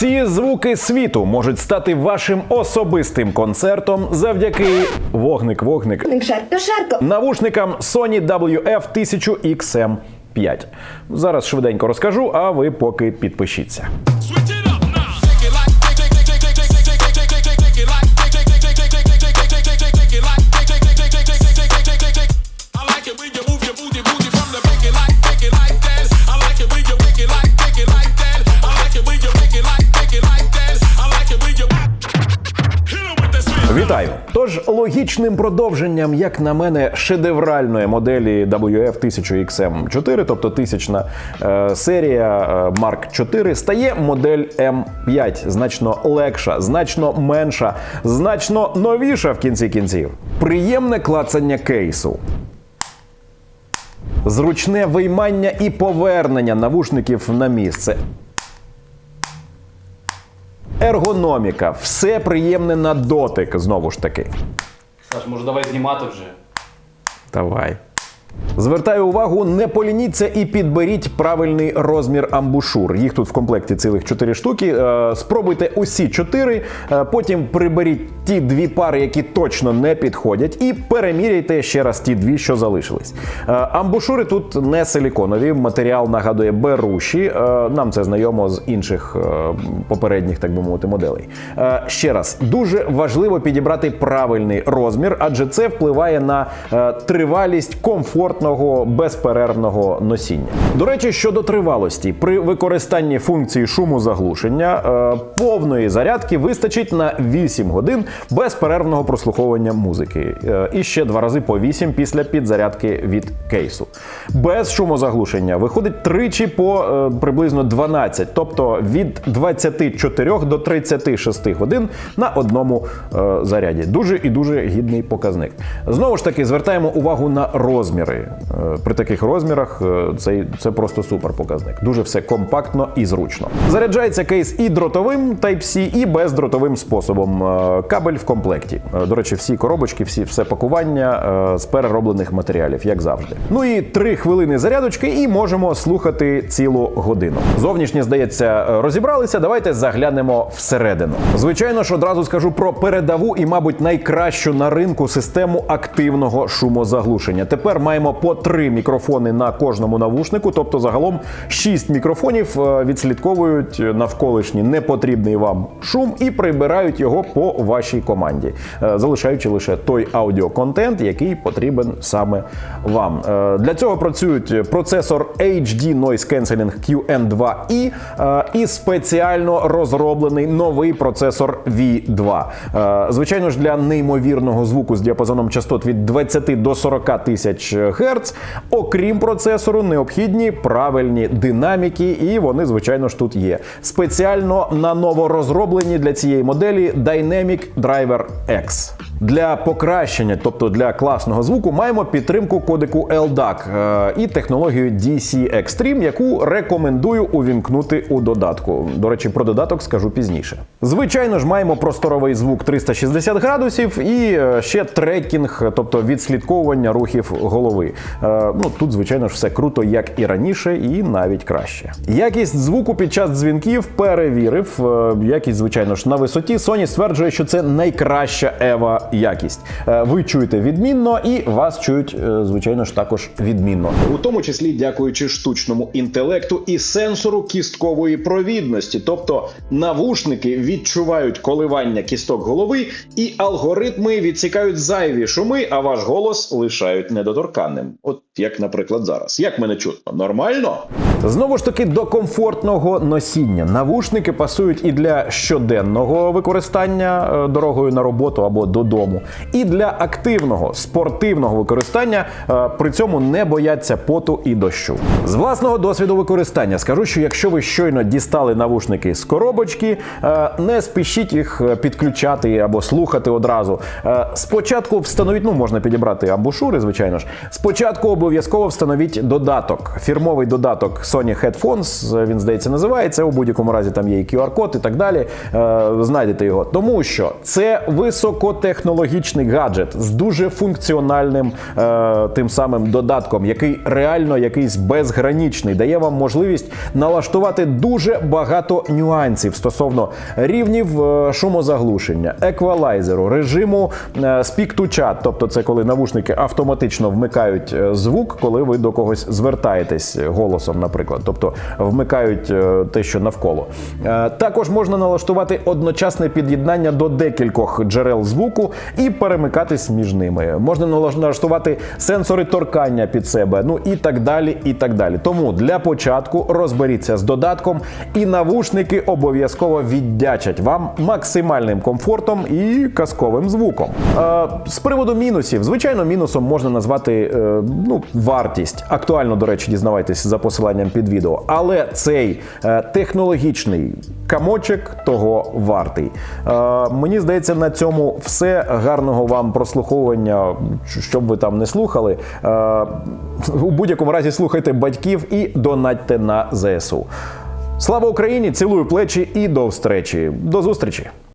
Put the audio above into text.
Всі звуки світу можуть стати вашим особистим концертом завдяки вогник вогник Жарко, жарко. навушникам Sony WF 1000 XM5. Зараз швиденько розкажу, а ви поки підпишіться. Вітаю! Тож логічним продовженням, як на мене, шедевральної моделі WF 1000 XM4, тобто тисячна е, серія е, Mark 4, стає модель M5, значно легша, значно менша, значно новіша в кінці кінців. Приємне клацання кейсу. Зручне виймання і повернення навушників на місце. Ергономіка, все приємне на дотик, знову ж таки. Саш, може давай знімати вже? Давай. Звертаю увагу, не полініться і підберіть правильний розмір амбушур. Їх тут в комплекті цілих 4 штуки. Е, Спробуйте усі 4, е, потім приберіть ті дві пари, які точно не підходять, і переміряйте ще раз ті дві, що залишились. Е, Амбушури тут не силіконові, матеріал нагадує беруші. Нам це знайомо з інших попередніх, так би мовити, моделей. Ще раз, дуже важливо підібрати правильний розмір, адже це впливає на тривалість комфортного безперервного носіння. До речі, щодо тривалості, при використанні функції шумозаглушення е, повної зарядки вистачить на 8 годин безперервного прослуховування музики. Е, і ще два рази по 8 після підзарядки від кейсу. Без шумозаглушення виходить тричі по е, приблизно 12, тобто від 24 до 36 годин на одному е, заряді. Дуже і дуже гідний показник. Знову ж таки, звертаємо увагу на розмір. 3. При таких розмірах е, це це просто супер показник. Дуже все компактно і зручно. Заряджається кейс і дротовим Type-C, і бездротовим способом. Е, кабель в комплекті. До речі, всі коробочки, всі все пакування з перероблених матеріалів, як завжди. Ну і три хвилини зарядочки, і можемо слухати цілу годину. Зовнішнє, здається, розібралися. Давайте заглянемо всередину. Звичайно ж, одразу скажу про передаву і, мабуть, найкращу на ринку систему активного шумозаглушення. Тепер маємо по три мікрофони на кожному навушнику, тобто загалом шість мікрофонів е, відслідковують навколишній непотрібний вам шум і прибирають його по вашій команді, е, залишаючи лише той аудіоконтент, який потрібен саме вам. Е, Для цього працюють процесор HD Noise Cancelling QN2i е, і спеціально розроблений новий процесор V2. Е, Звичайно ж, для неймовірного звуку з діапазоном частот від 20 до 40 тисяч Гц, окрім процесору, необхідні правильні динаміки, і вони, звичайно ж, тут є. Спеціально на новорозроблені для цієї моделі Dynamic Driver X. Для покращення, тобто для класного звуку, маємо підтримку кодеку LDAC е, і технологію DC Extreme, яку рекомендую увімкнути у додатку. До речі, про додаток скажу пізніше. Звичайно ж, маємо просторовий звук 360 градусів і е, ще трекінг, тобто відслідковування рухів голови. Е, Ну тут, звичайно ж, все круто, як і раніше, і навіть краще. Якість звуку під час дзвінків перевірив. Е, Якість, звичайно ж, на висоті. Sony стверджує, що це найкраща Ева якість. Е, Ви чуєте відмінно, і вас чують, е, звичайно ж, також відмінно. У тому числі дякуючи штучному інтелекту і сенсору кісткової провідності, тобто навушники відчувають коливання кісток голови, і алгоритми відсікають зайві шуми, а ваш голос лишають недоторканним. От як, наприклад, зараз. Як мене чутно? Нормально? Знову ж таки, до комфортного носіння. Навушники пасують і для щоденного використання е, дорогою на роботу або додому, і для активного спортивного використання. е, При цьому не бояться поту і дощу. З власного досвіду використання скажу, що якщо ви щойно дістали навушники з коробочки, е, не спішіть їх е, підключати або слухати одразу. Спочатку встановіть, ну можна підібрати амбушури, звичайно ж. Спочатку обов'язково встановіть додаток, фірмовий додаток Sony Headphones, він здається називається. У будь-якому разі там є і QR-код і так далі. Знайдете його, тому що це високотехнологічний гаджет з дуже функціональним е, тим самим додатком, який реально якийсь безгранічний, дає вам можливість налаштувати дуже багато нюансів стосовно рівнів е, шумозаглушення, еквалайзеру, режиму е, chat, тобто це коли навушники автоматично вмикають е, звук, коли ви до когось звертаєтесь голосом, наприклад, тобто вмикають е, те, що навколо. Е, Також можна налаштувати одночасне під'єднання до декількох джерел звуку і перемикатись між ними. Можна налаштувати сенсори торкання під себе, ну і так далі. І так далі. Тому для початку розберіться з додатком, і навушники обов'язково віддячать вам максимальним комфортом і казковим звуком. Е, з приводу мінусів, звичайно, мінусом можна назвати е, ну, вартість. Актуально, до речі, дізнавайтесь за посиланням під відео. Але цей е, технологічний камочок того вартий. Е, мені здається, на цьому все. Гарного вам прослуховування, щоб ви там не слухали. Е, у будь-якому разі слухайте батьків і донатьте на ЗСУ. Слава Україні! Цілую плечі і до встречі. До зустрічі!